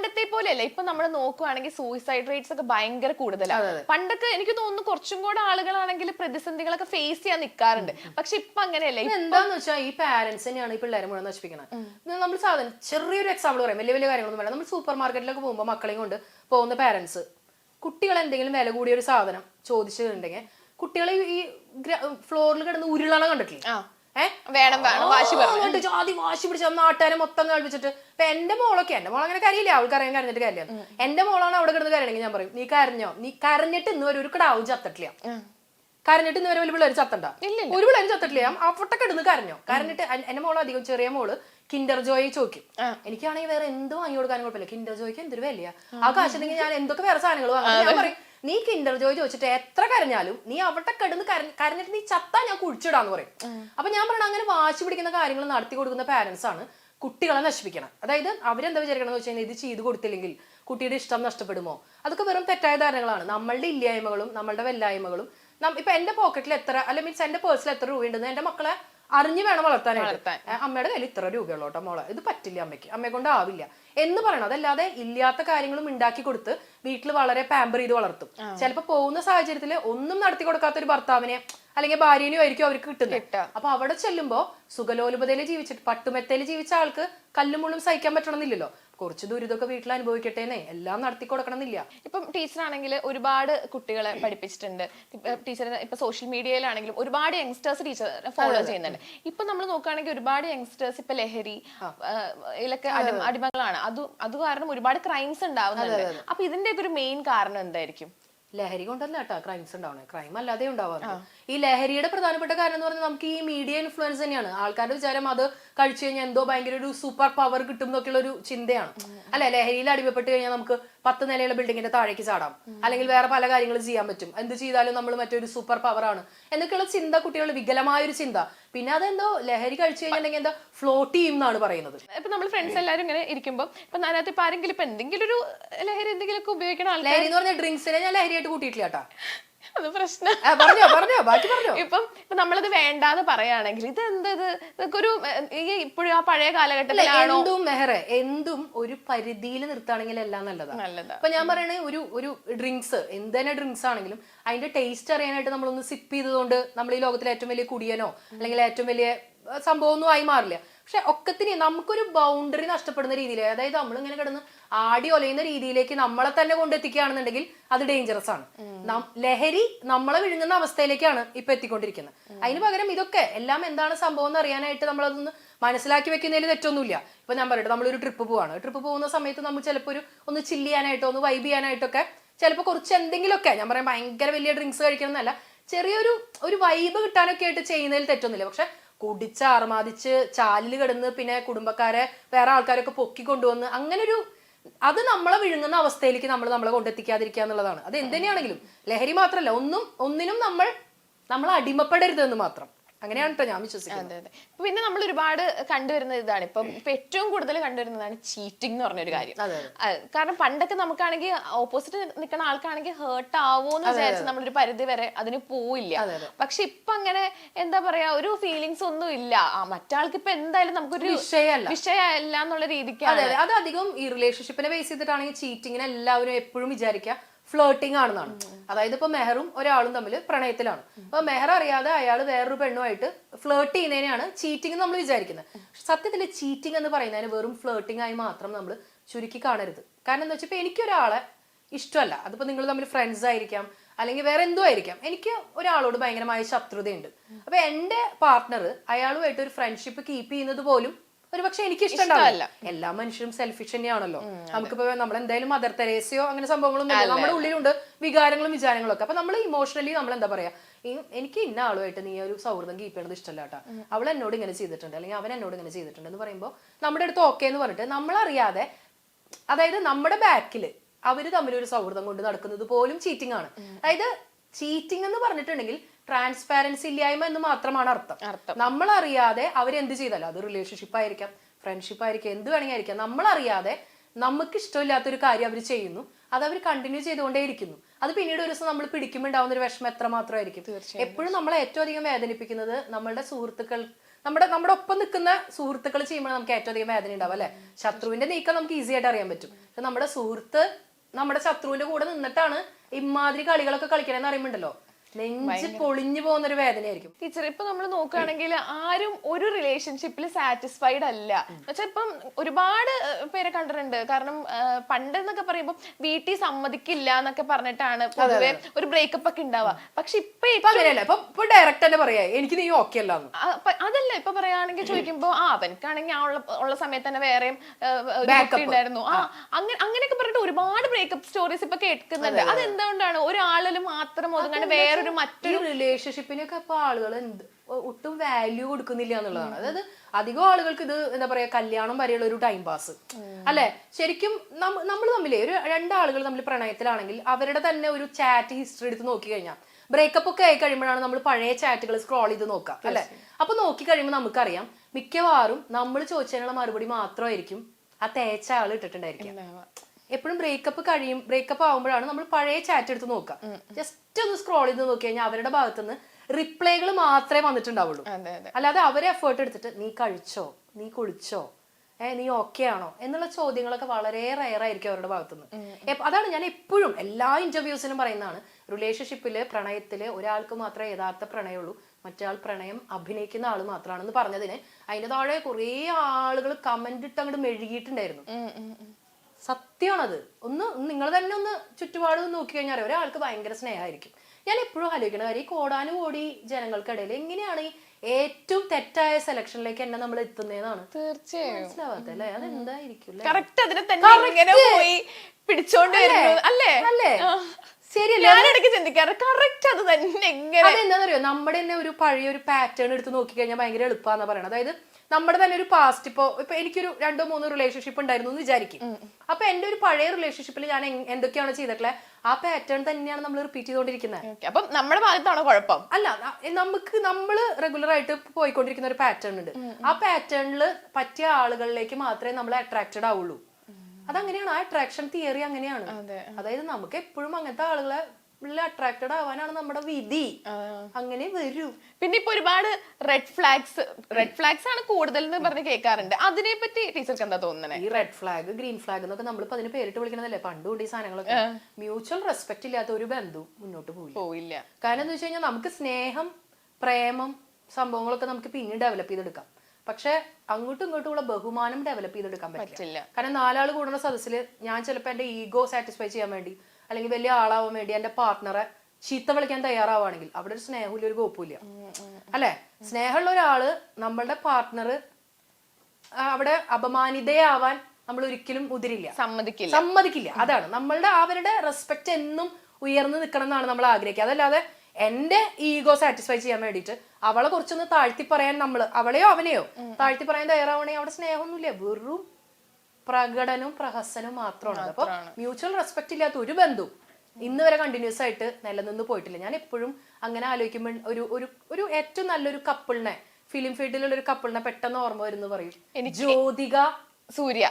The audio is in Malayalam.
പണ്ടത്തെ പോലെയല്ല. ഇപ്പൊ നമ്മൾ നോക്കുവാണെങ്കിൽ സൂയിസൈഡ് റേറ്റ്സ് ഒക്കെ ഭയങ്കര കൂടുതലാണ് പണ്ടൊക്കെ എനിക്ക് തോന്നുന്നു കുറച്ചും കൂടെ ആളുകളാണെങ്കിൽ പ്രതിസന്ധികളൊക്കെ ഫേസ് ചെയ്യാൻ നിൽക്കാറുണ്ട് പക്ഷെ ഇപ്പൊ അങ്ങനെയല്ല. എന്താന്ന് വെച്ചാൽ ഈ പാരന്റ്സ് തന്നെയാണ് ഈ പിള്ളേരെ മുഴുവൻ നശിപ്പിക്കുന്നത് നമ്മൾ സാധനം ചെറിയൊരു എക്സാമ്പിൾ പറയാം. വലിയ വലിയ കാര്യങ്ങളൊന്നും വേണം നമ്മൾ സൂപ്പർ മാർക്കറ്റിലൊക്കെ പോകുമ്പോൾ മക്കളെയും കൊണ്ട് പോകുന്ന പാരന്റ്സ് കുട്ടികൾ എന്തെങ്കിലും വില കൂടിയ ഒരു സാധനം ചോദിച്ചിട്ടുണ്ടെങ്കിൽ കുട്ടികളെ ഈ ഫ്ലോറിൽ കിടന്ന് ഉരുളണ കണ്ടിട്ടില്ല? വേണം വേണം. വാശി പറഞ്ഞു ജാതി വാശി പിടിച്ച നാട്ടുകാരെ മൊത്തം കളിപ്പിച്ചിട്ട് ഇപ്പൊ എന്റെ മോളൊക്കെ എന്റെ മോൾ അങ്ങനെ കരയില്ല. അവൾക്ക് അറിയാൻ കരഞ്ഞിട്ട് കരയില്ല എന്റെ മോളാണ് അവിടെ കിടന്ന് കരയണെങ്കിൽ ഞാൻ പറയും നീ കരഞ്ഞോ? നീ കരഞ്ഞിട്ട് ഇന്ന് വരെ ഒരു കിടാവും ചത്തിട്ടില്ല. കരഞ്ഞിട്ട് ഇന്ന് വരെ വലിയ പിള്ളേർ ചത്തണ്ട. ഒരു പിള്ളേർ ചത്തിട്ടില്ല. അപ്പൊട്ടൊക്കെ ഇടുന്ന് കരഞ്ഞോ? കരഞ്ഞിട്ട് എന്റെ മോൾ അധികം ചെറിയ മോൾ കിൻഡർ ജോയി ചോദിക്കും. എനിക്കാണെങ്കിൽ വേറെ എന്ത് വാങ്ങി കൊടുക്കാനും കുഴപ്പമില്ല. കിൻഡർ ജോയ്ക്ക് എന്തൊരു വിലയാ? ആ. കാശുണ്ടെങ്കിൽ ഞാൻ എന്തൊക്കെ വേറെ സാധനങ്ങൾ വാങ്ങും. ഞാൻ പറയും നീ കിൻഡർ ജോയ് ചോദിച്ചിട്ട് എത്ര കരഞ്ഞാലും നീ അവിടെ കിടന്ന് കരഞ്ഞ് കരഞ്ഞിട്ട് നീ ചത്താ ഞാൻ കുഴിച്ചിടാന്ന് പറയും. അപ്പൊ ഞാൻ പറയണ അങ്ങനെ വാശി പിടിക്കുന്ന കാര്യങ്ങൾ നടത്തി കൊടുക്കുന്ന പാരന്റ്സ് ആണ് കുട്ടികളെ നശിപ്പിക്കണം. അതായത് അവരെന്താ വിചാരിക്കണം എന്ന് വെച്ച് കഴിഞ്ഞാൽ ഇത് ചെയ്ത് കൊടുത്തില്ലെങ്കിൽ കുട്ടിയുടെ ഇഷ്ടം നഷ്ടപ്പെടുമോ? അതൊക്കെ വെറും തെറ്റായ ധാരണകളാണ്. നമ്മളുടെ ഇല്ലായ്മകളും നമ്മളുടെ വെല്ലായ്മകളും ഇപ്പൊ എന്റെ പോക്കറ്റിൽ എത്ര അല്ലെ മീൻസ് എന്റെ പേഴ്സിൽ എത്ര രൂപയുണ്ടെന്ന് എന്റെ മക്കളെ അറിഞ്ഞു വേണം വളർത്താനായിട്ട്. അമ്മയുടെ കയ്യിൽ ഇത്ര രൂപയുള്ളൂ കേട്ടോ മോളെ. ഇത് പറ്റില്ല അമ്മയ്ക്ക്. അമ്മയെ കൊണ്ട് ആവില്ല എന്ന് പറയണം. അതല്ലാതെ ഇല്ലാത്ത കാര്യങ്ങളും ഉണ്ടാക്കി കൊടുത്ത് വീട്ടിൽ വളരെ പാമ്പർ ചെയ്ത് വളർത്തും. ചിലപ്പോ പോകുന്ന സാഹചര്യത്തിൽ ഒന്നും നടത്തി കൊടുക്കാത്ത ഒരു ഭർത്താവിനെ അല്ലെങ്കിൽ ഭാര്യനെയോ ആയിരിക്കും അവർക്ക് കിട്ടുന്നത് അപ്പൊ അവിടെ ചെല്ലുമ്പോ സുഖലോലുപതയിൽ ജീവിച്ചിട്ട് പട്ടുമെത്തയിൽ ജീവിച്ച ആൾക്ക് കല്ലുമുള്ളും സഹിക്കാൻ പറ്റണമെന്നില്ലല്ലോ. കുറച്ച് ദുരിതമൊക്കെ വീട്ടിൽ അനുഭവിക്കട്ടേനെ എല്ലാം നടത്തി കൊടുക്കണമെന്നില്ല. ഇപ്പം ടീച്ചറാണെങ്കിൽ ഒരുപാട് കുട്ടികളെ പഠിപ്പിച്ചിട്ടുണ്ട്. ടീച്ചർ ഇപ്പൊ സോഷ്യൽ മീഡിയയിലാണെങ്കിലും ഒരുപാട് യങ്സ്റ്റേഴ്സ് ടീച്ചർ ഫോളോ ചെയ്യുന്നുണ്ട്. ഇപ്പൊ നമ്മൾ നോക്കുകയാണെങ്കിൽ ഒരുപാട് യങ്സ്റ്റേഴ്സ് ഇപ്പൊ ലഹരി ഇതിലൊക്കെ അടി- അടിമകളാണ്. അത് അത് കാരണം ഒരുപാട് ക്രൈംസ് ഉണ്ടാവുന്നുണ്ട്. അപ്പൊ ഇതിന്റെ ഒരു മെയിൻ കാരണം എന്തായിരിക്കും? ലഹരി കൊണ്ടല്ല കേട്ടോ ക്രൈംസ് ഉണ്ടാവണേ. ക്രൈം അല്ലാതെ ഉണ്ടാവാറുണ്ട്. ഈ ലഹരിയുടെ പ്രധാനപ്പെട്ട കാരണം എന്ന് പറഞ്ഞാൽ നമുക്ക് ഈ മീഡിയ ഇൻഫ്ലുവൻസ് തന്നെയാണ്. ആൾക്കാരുടെ വിചാരം അത് കഴിച്ചു കഴിഞ്ഞാൽ എന്തോ ഭയങ്കര ഒരു സൂപ്പർ പവർ കിട്ടും എന്നൊക്കെയുള്ള ഒരു ചിന്തയാണ്. അല്ലെ? ലഹരിയിൽ അടിമപ്പെട്ട് കഴിഞ്ഞാൽ നമുക്ക് പത്ത് നിലയുള്ള ബിൽഡിങ്ങിന്റെ താഴേക്ക് ചാടാം. അല്ലെങ്കിൽ വേറെ പല കാര്യങ്ങളും ചെയ്യാൻ പറ്റും. എന്ത് ചെയ്താലും നമ്മൾ മറ്റൊരു സൂപ്പർ പവർ ആണ്. എന്നൊക്കെയുള്ള ചിന്ത കുട്ടികളുടെ വികലമായ ഒരു ചിന്ത. പിന്നെ അതെന്തോ ലഹരി കഴിച്ചു കഴിഞ്ഞിട്ടുണ്ടെങ്കിൽ എന്താ ഫ്ലോട്ട് ചെയ്യും എന്നാണ് പറയുന്നത്. ഇപ്പൊ നമ്മൾ ഫ്രണ്ട്സ് എല്ലാവരും ഇങ്ങനെ ഇരിക്കുമ്പോൾ ഇപ്പൊ അതിനകത്ത് ഇപ്പൊ ആരെങ്കിലും ഇപ്പൊ എന്തെങ്കിലും ഒരു ലഹരി എന്തെങ്കിലും ഒക്കെ ഉപയോഗിക്കണം ലഹരി എന്ന് പറഞ്ഞ ഡ്രിങ്ക്സിനെ ഞാൻ ലഹരിയായിട്ട് കൂട്ടിയിട്ടില്ല കേട്ടാ. അത് പ്രശ്നം. പറഞ്ഞോ പറഞ്ഞോ ബാക്കി പറഞ്ഞോ. ഇപ്പം ഇപ്പൊ നമ്മളത് വേണ്ടാന്ന് പറയുകയാണെങ്കിൽ ഇത് എന്ത് ഇത്? ഇതൊക്കെ ഒരു ഈ ഇപ്പോഴും ആ പഴയ കാലഘട്ടത്തിലാണോ? എന്തും മെഹറെ എന്തും ഒരു പരിധിയിൽ നിർത്താണെങ്കിൽ എല്ലാം നല്ലതാണ് നല്ലതാ. അപ്പൊ ഞാൻ പറയണേ ഒരു ഒരു ഡ്രിങ്ക്സ് എന്ത് തന്നെ ഡ്രിങ്ക്സ് ആണെങ്കിലും അതിന്റെ ടേസ്റ്റ് അറിയാനായിട്ട് നമ്മളൊന്ന് സിപ്പ് ചെയ്തതുകൊണ്ട് നമ്മൾ ഈ ലോകത്തിലെ ഏറ്റവും വലിയ കുടിയനോ അല്ലെങ്കിൽ ഏറ്റവും വലിയ സംഭവമൊന്നും ആയി മാറില്ല. പക്ഷെ ഒക്കത്തിന് നമുക്കൊരു ബൗണ്ടറി നഷ്ടപ്പെടുന്ന രീതിയിൽ അതായത് നമ്മൾ ഇങ്ങനെ കിടന്ന് ആടി ഒലയുന്ന രീതിയിലേക്ക് നമ്മളെ തന്നെ കൊണ്ടെത്തിക്കുകയാണെന്നുണ്ടെങ്കിൽ അത് ഡേഞ്ചറസ് ആണ്. ലഹരി നമ്മളെ വിഴുങ്ങുന്ന അവസ്ഥയിലേക്കാണ് ഇപ്പൊ എത്തിക്കൊണ്ടിരിക്കുന്നത്. അതിന് പകരം ഇതൊക്കെ എല്ലാം എന്താണ് സംഭവം എന്ന് അറിയാനായിട്ട് നമ്മളതൊന്ന് മനസ്സിലാക്കി വെക്കുന്നതിൽ തെറ്റൊന്നുമില്ല. ഇപ്പൊ ഞാൻ പറയട്ടെ നമ്മളൊരു ട്രിപ്പ് പോവാണ്. ട്രിപ്പ് പോകുന്ന സമയത്ത് നമ്മൾ ചിലപ്പോൾ ഒരു ഒന്ന് ചില്ല് ചെയ്യാനായിട്ടോ ഒന്ന് വൈബ് ചെയ്യാനായിട്ടൊക്കെ ചിലപ്പോൾ കുറച്ച് എന്തെങ്കിലുമൊക്കെ ഞാൻ പറയാം ഭയങ്കര വലിയ ഡ്രിങ്ക്സ് കഴിക്കണം എന്നല്ല ചെറിയൊരു ഒരു വൈബ് കിട്ടാനൊക്കെ ആയിട്ട് ചെയ്യുന്നതിൽ തെറ്റൊന്നുമില്ല. പക്ഷെ കുടിച്ച് ആർമാദിച്ച് ചാലിൽ കിടന്ന് പിന്നെ കുടുംബക്കാരെ വേറെ ആൾക്കാരൊക്കെ പൊക്കി കൊണ്ടുവന്ന് അങ്ങനെ ഒരു അത് നമ്മളെ വിഴുങ്ങുന്ന അവസ്ഥയിലേക്ക് നമ്മൾ നമ്മളെ കൊണ്ടെത്തിക്കാതിരിക്കുക എന്നുള്ളതാണ്. അത് എന്തിനാണെങ്കിലും ലഹരി മാത്രമല്ല ഒന്നും ഒന്നിനും നമ്മൾ നമ്മൾ അടിമപ്പെടരുത് എന്ന് മാത്രം. അങ്ങനെയാണ് കേട്ടോ ഞാൻ വിശ്വസിക്കുന്നത്. അതെ അതെ. ഇപ്പൊ പിന്നെ നമ്മൾ ഒരുപാട് കണ്ടുവരുന്ന ഇതാണ്. ഇപ്പം ഇപ്പൊ ഏറ്റവും കൂടുതൽ കണ്ടുവരുന്നതാണ് ചീറ്റിംഗ് എന്ന് പറഞ്ഞൊരു കാര്യം. അതെ, അത്. കാരണം പണ്ടൊക്കെ നമുക്കാണെങ്കിൽ ഓപ്പോസിറ്റ് നിൽക്കുന്ന ആൾക്കാണെങ്കിൽ ഹേർട്ട് ആവോ എന്ന് വിചാരിച്ച് നമ്മളൊരു പരിധി വരെ അതിന് പോവില്ല. അതെ, അതെ. പക്ഷെ ഇപ്പൊ അങ്ങനെ എന്താ പറയാ ഒരു ഫീലിങ്സ് ഒന്നും ഇല്ല. ആ മറ്റാൾക്ക് ഇപ്പൊ എന്തായാലും നമുക്കൊരു വിഷയമല്ല. വിഷയമല്ല എന്നുള്ള രീതിക്ക് അതെ. അതെ അത് അധികം ഈ റിലേഷൻഷിപ്പിനെ ബേസ് ചെയ്തിട്ടാണെങ്കിൽ ചീറ്റിങ്ങിനെ എല്ലാവരും എപ്പോഴും വിചാരിക്കുക. ഫ്ലേട്ടിംഗ് ആണെന്നാണ്. അതായത് ഇപ്പൊ മെഹറും ഒരാളും തമ്മിൽ പ്രണയത്തിലാണ്. അപ്പൊ മെഹർ അറിയാതെ അയാൾ വേറൊരു പെണ്ണുമായിട്ട് ഫ്ലേർട്ട് ചെയ്യുന്നതിനെയാണ് ചീറ്റിംഗ് നമ്മൾ വിചാരിക്കുന്നത്. സത്യത്തിൽ ചീറ്റിംഗ് എന്ന് പറയുന്നതിന് വെറും ഫ്ലേട്ടിംഗ് ആയി മാത്രം നമ്മൾ ചുരുക്കി കാണരുത്. കാരണം എന്താ വെച്ചാൽ എനിക്കൊരാളെ ഇഷ്ടമല്ല. അതിപ്പോ നിങ്ങൾ തമ്മിൽ ഫ്രണ്ട്സ് ആയിരിക്കാം അല്ലെങ്കിൽ വേറെ എന്തോ ആയിരിക്കാം. എനിക്ക് ഒരാളോട് ഭയങ്കരമായ ശത്രുതയുണ്ട്. അപ്പൊ എന്റെ പാർട്ട്ണർ അയാളുമായിട്ട് ഒരു ഫ്രണ്ട്ഷിപ്പ് കീപ്പ് ചെയ്യുന്നത് പോലും ഒരു പക്ഷെ എനിക്ക് ഇഷ്ടമല്ല എല്ലാ മനുഷ്യരും സെൽഫിഷ് തന്നെയാണല്ലോ. നമുക്കിപ്പോ നമ്മൾ എന്തായാലും മദർ തെരേസയോ അങ്ങനെ സംഭവങ്ങളൊന്നും ഇല്ല. നമ്മുടെ ഉള്ളിലുണ്ട് വികാരങ്ങളും വിചാരങ്ങളും ഒക്കെ അപ്പൊ നമ്മൾ ഇമോഷണലി നമ്മൾ എന്താ പറയാ എനിക്ക് ഇന്ന ആളുമായിട്ട് നീ ഒരു സൗഹൃദം കീപ്പ് ചെയ്യണത് ഇഷ്ടമല്ല കേട്ടോ. അവൾ എന്നോട് ഇങ്ങനെ ചെയ്തിട്ടുണ്ട്. അല്ലെങ്കിൽ അവൻ എന്നോട് ഇങ്ങനെ ചെയ്തിട്ടുണ്ട് എന്ന് പറയുമ്പോൾ നമ്മുടെ അടുത്ത് ഓക്കെ എന്ന് പറഞ്ഞിട്ട് നമ്മളറിയാതെ അതായത് നമ്മുടെ ബാക്കിൽ അവർ തമ്മിൽ ഒരു സൗഹൃദം കൊണ്ട് നടക്കുന്നത് പോലും ചീറ്റിംഗ് ആണ്. അതായത് ചീറ്റിംഗ് എന്ന് പറഞ്ഞിട്ടുണ്ടെങ്കിൽ ട്രാൻസ്പാരൻസി ഇല്ലായ്മ എന്ന് മാത്രമാണ് അർത്ഥം. നമ്മൾ അറിയാതെ അവരെന്ത് ചെയ്താലും അത് റിലേഷൻഷിപ്പ് ആയിരിക്കാം ഫ്രണ്ട്ഷിപ്പ് ആയിരിക്കാം എന്ത് വേണമെങ്കിൽ ആയിരിക്കാം. നമ്മൾ അറിയാതെ നമുക്ക് ഇഷ്ടമില്ലാത്തൊരു കാര്യം അവർ ചെയ്യുന്നു അത് അവർ കണ്ടിന്യൂ ചെയ്തുകൊണ്ടേയിരിക്കുന്നു. അത് പിന്നീട് ഒരു ദിവസം നമ്മൾ പിടിക്കുമ്പോൾ ഉണ്ടാവുന്ന ഒരു വിഷമം എത്ര മാത്രമായിരിക്കും എപ്പോഴും നമ്മളെ ഏറ്റവും അധികം വേദനിപ്പിക്കുന്നത് നമ്മളുടെ സുഹൃത്തുക്കൾ നമ്മുടെ നമ്മുടെ ഒപ്പം നിൽക്കുന്ന സുഹൃത്തുക്കൾ ചെയ്യുമ്പോൾ നമുക്ക് ഏറ്റവും അധികം വേദന ഉണ്ടാവും അല്ലെ? ശത്രുവിന്റെ നീക്കം നമുക്ക് ഈസി ആയിട്ട് അറിയാൻ പറ്റും. പക്ഷെ നമ്മുടെ സുഹൃത്ത് നമ്മുടെ ശത്രുവിന്റെ കൂടെ നിന്നിട്ടാണ് ഇമാതിരി കളികളൊക്കെ കളിക്കണമെന്ന് അറിയുമ്പോണ്ടല്ലോ? നെഞ്ച് പൊളിഞ്ഞു പോകുന്ന ഒരു വേദനയായിരിക്കും. ടീച്ചർ ഇപ്പൊ നമ്മൾ നോക്കുകയാണെങ്കിൽ ആരും ഒരു റിലേഷൻഷിപ്പിൽ സാറ്റിസ്ഫൈഡ് അല്ല. എന്നുവെച്ചാൽ ഇപ്പം ഒരുപാട് പേരെ കണ്ടിട്ടുണ്ട്. കാരണം പണ്ട് എന്നൊക്കെ പറയുമ്പോൾ വീട്ടിൽ സമ്മതിക്കില്ല എന്നൊക്കെ പറഞ്ഞിട്ടാണ് പൊതുവെ ഒരു ബ്രേക്കപ്പ് ഒക്കെ ഉണ്ടാവുക. പക്ഷെ ഇപ്പൊ ഇപ്പൊ അങ്ങനെയല്ല. ഇപ്പൊ ഇപ്പൊ ഡയറക്റ്റ് തന്നെ പറയാ എനിക്ക് നീ ഓക്കെ അല്ലാന്ന്. ആ, അതല്ല. ഇപ്പൊ പറയുകയാണെങ്കിൽ ചോദിക്കുമ്പോ ആ അവനക്കാണെങ്കിൽ ആ ഉള്ള ഉള്ള സമയത്ത് തന്നെ വേറെയും ഉണ്ടായിരുന്നു. ആ അങ്ങനെ അങ്ങനെയൊക്കെ പറഞ്ഞിട്ട് ഒരുപാട് ബ്രേക്കപ്പ് സ്റ്റോറീസ് ഇപ്പൊ കേൾക്കുന്നുണ്ട്. അതെന്തുകൊണ്ടാണ്? ഒരാളിൽ മാത്രം ഒതുങ്ങാണ്ട് വേറൊരു മറ്റൊരു റിലേഷൻഷിപ്പിനൊക്കെ ഇപ്പൊ ആളുകൾ ഒട്ടും വാല്യൂ കൊടുക്കുന്നില്ല എന്നുള്ളതാണ്. അതായത് അധികം ആളുകൾക്ക് ഇത് എന്താ പറയാ കല്യാണം വരെയുള്ള ഒരു ടൈം പാസ് അല്ലെ? ശരിക്കും നമ്മൾ തമ്മിലേ ഒരു രണ്ടാളുകൾ തമ്മിൽ പ്രണയത്തിലാണെങ്കിൽ അവരുടെ തന്നെ ഒരു ചാറ്റ് ഹിസ്റ്ററി എടുത്ത് നോക്കി കഴിഞ്ഞാൽ ബ്രേക്കപ്പ് ഒക്കെ ആയി കഴിയുമ്പോഴാണ് നമ്മൾ പഴയ ചാറ്റുകൾ സ്ക്രോൾ ചെയ്ത് നോക്കുക അല്ലെ? അപ്പൊ നോക്കി കഴിയുമ്പോൾ നമുക്കറിയാം മിക്കവാറും നമ്മൾ ചോദിച്ചതിനുള്ള മറുപടി മാത്രമായിരിക്കും ആ തേച്ച ആൾ ഇട്ടിട്ടുണ്ടായിരിക്കും എപ്പോഴും ബ്രേക്കപ്പ് കഴിയും ബ്രേക്കപ്പ് ആകുമ്പോഴാണ് നമ്മൾ പഴയ ചാറ്റ് എടുത്ത് നോക്കുക. ജസ്റ്റ് ഒന്ന് സ്ക്രോൾ ചെയ്ത് നോക്കി കഴിഞ്ഞാൽ അവരുടെ ഭാഗത്തുനിന്ന് റിപ്ലൈകൾ മാത്രമേ വന്നിട്ടുണ്ടാവുള്ളൂ. അല്ലാതെ അവരെ എഫേർട്ട് എടുത്തിട്ട് നീ കഴിച്ചോ? നീ കുളിച്ചോ? ഏ നീ ഓക്കെ ആണോ? എന്നുള്ള ചോദ്യങ്ങളൊക്കെ വളരെ റയർ ആയിരിക്കും അവരുടെ ഭാഗത്തുനിന്ന്. അതാണ് ഞാൻ എപ്പോഴും എല്ലാ ഇന്റർവ്യൂസിലും പറയുന്നതാണ്. റിലേഷൻഷിപ്പിൽ പ്രണയത്തിൽ ഒരാൾക്ക് മാത്രമേ യഥാർത്ഥ പ്രണയമുള്ളൂ. മറ്റേ പ്രണയം അഭിനയിക്കുന്ന ആൾ മാത്രമാണെന്ന് പറഞ്ഞതിന് അതിന്റെ താഴെ കുറേ ആളുകൾ കമന്റ് ഇട്ട് അങ്ങോട്ട് മെഴുകിയിട്ടുണ്ടായിരുന്നു. സത്യമാണത്. ഒന്ന് നിങ്ങൾ തന്നെ ഒന്ന് ചുറ്റുപാട് നോക്കി കഴിഞ്ഞാൽ ഒരാൾക്ക് ഭയങ്കര സ്നേഹമായിരിക്കും ഞാൻ എപ്പോഴും ആലോചിക്കുന്ന കാര്യം ഈ കോടാനുകോടി ജനങ്ങൾക്കിടയിൽ എങ്ങനെയാണ് ഈ ഏറ്റവും തെറ്റായ സെലക്ഷനിലേക്ക് എന്നെ നമ്മൾ എത്തുന്നതെന്നാണ് തീർച്ചയായും. മനസ്സിലാവാത്ത അല്ലേ? അതെന്തായിരിക്കും? കറക്റ്റ് അതിനെ തന്നെ ഇങ്ങനെ പോയി പിടിച്ചോണ്ട് അല്ലേ? അല്ലേ. ശരിയല്ലേ? ഞാൻ ഇടയ്ക്ക് ചിന്തിക്കാറ്. കറക്റ്റ് അത് തന്നെ എങ്ങനെ അതെന്താണെന്നറിയോ നമ്മുടെ തന്നെ ഒരു പഴയ ഒരു പാറ്റേൺ എടുത്ത് നോക്കിക്കഴിഞ്ഞാൽ ഭയങ്കര എളുപ്പമാണെന്ന് പറയണത്. അതായത് നമ്മുടെ തന്നെ ഒരു പാസ്റ്റ് ഇപ്പോ ഇപ്പൊ എനിക്കൊരു രണ്ടോ മൂന്നോ റിലേഷൻഷിപ്പ് ഉണ്ടായിരുന്നു എന്ന് വിചാരിക്കും. അപ്പൊ എന്റെ ഒരു പഴയ റിലേഷൻഷിപ്പിൽ ഞാൻ എന്തൊക്കെയാണ് ചെയ്തിട്ടുള്ളത് ആ പാറ്റേൺ തന്നെയാണ് നമ്മൾ റിപ്പീറ്റ് ചെയ്തുകൊണ്ടിരിക്കുന്നത് Okay, അപ്പം നമ്മുടെ ഭാഗത്താണോ കുഴപ്പം? അല്ല നമുക്ക് നമ്മൾ റെഗുലർ ആയിട്ട് പോയിക്കൊണ്ടിരിക്കുന്ന ഒരു പാറ്റേൺ ഉണ്ട്. ആ പാറ്റേണിൽ പറ്റിയ ആളുകളിലേക്ക് മാത്രമേ നമ്മൾ അട്രാക്റ്റഡ് ആവുള്ളൂ. അതങ്ങനെയാണ്. ആ അട്രാക്ഷൻ തിയറി അങ്ങനെയാണ്. അതായത് നമുക്ക് എപ്പോഴും അങ്ങനത്തെ ആളുകളെ അട്രാക്റ്റഡ് ആവാനാണ് നമ്മുടെ വിധി. അങ്ങനെ വരൂ. പിന്നെ ഇപ്പൊ ഒരുപാട് റെഡ് ഫ്ലാഗ്സ് റെഡ് ഫ്ലാഗ്സ് ആണ് കൂടുതൽ എന്ന് പറഞ്ഞ് കേൾക്കാറുണ്ട്. അതിനെ പറ്റി ടീച്ചർക്ക് എന്താ തോന്നുന്നത് ഈ റെഡ് ഫ്ലാഗ് ഗ്രീൻ ഫ്ലാഗ് എന്നൊക്കെ നമ്മളിപ്പോ അതിന് പേരിട്ട് വിളിക്കണതല്ലേ? പണ്ടുകൊണ്ട് ഈ സാധനങ്ങളൊക്കെ. മ്യൂച്വൽ റെസ്പെക്ട് ഇല്ലാത്ത ഒരു ബന്ധു മുന്നോട്ട് പോയി. പോയില്ല. കാരണം എന്താ വെച്ച് കഴിഞ്ഞാൽ നമുക്ക് സ്നേഹം പ്രേമം സംഭവങ്ങളൊക്കെ നമുക്ക് പിന്നെ ഡെവലപ്പ് ചെയ്തെടുക്കാം. പക്ഷെ അങ്ങോട്ടും ഇങ്ങോട്ടും ഉള്ള ബഹുമാനം ഡെവലപ്പ് ചെയ്തെടുക്കാൻ പറ്റില്ല. കാരണം നാലാൾ കൂടുന്ന സദസ്സിൽ ഞാൻ ചിലപ്പോൾ എന്റെ ഈഗോ സാറ്റിസ്ഫൈ ചെയ്യാൻ വേണ്ടി അല്ലെങ്കിൽ വലിയ ആളാവാൻ വേണ്ടി എന്റെ പാർട്ട്ണറെ ചീത്ത വിളിക്കാൻ തയ്യാറാവുകയാണെങ്കിൽ അവിടെ ഒരു സ്നേഹമില്ല ഒരു കോപ്പില്ല അല്ലെ? സ്നേഹമുള്ള ഒരാൾ നമ്മളുടെ പാർട്ട്ണർ അവിടെ അപമാനിതയാവാൻ നമ്മൾ ഒരിക്കലും ഉതിരില്ല സമ്മതിക്കില്ല. സമ്മതിക്കില്ല. അതാണ്. നമ്മളുടെ അവരുടെ റെസ്പെക്ട് എന്നും ഉയർന്നു നിൽക്കണം എന്നാണ് നമ്മൾ ആഗ്രഹിക്കുക. അതല്ലാതെ എന്റെ ഈഗോ സാറ്റിസ്ഫൈ ചെയ്യാൻ വേണ്ടിയിട്ട് അവളെ കുറച്ചൊന്ന് താഴ്ത്തി പറയാൻ നമ്മൾ അവളെയോ അവനെയോ താഴ്ത്തി പറയാൻ തയ്യാറാവണേ അവിടെ സ്നേഹമൊന്നുമില്ല. വെറും പ്രകടനവും പ്രഹസനവും മാത്രമാണ്. അപ്പൊ മ്യൂച്വൽ റെസ്പെക്ട് ഇല്ലാത്ത ഒരു ബന്ധു ഇന്ന് വരെ കണ്ടിന്യൂസ് ആയിട്ട് നിലനിന്ന് പോയിട്ടില്ല. ഞാൻ എപ്പോഴും അങ്ങനെ ആലോചിക്കുമ്പോൾ ഒരു ഒരു ഒരു ഏറ്റവും നല്ലൊരു കപ്പിളിനെ ഫിലിം ഫീൽഡിലുള്ള ഒരു കപ്പിളിനെ പെട്ടെന്ന് ഓർമ്മ വരുന്നു പറയും. ജ്യോതിക സൂര്യ.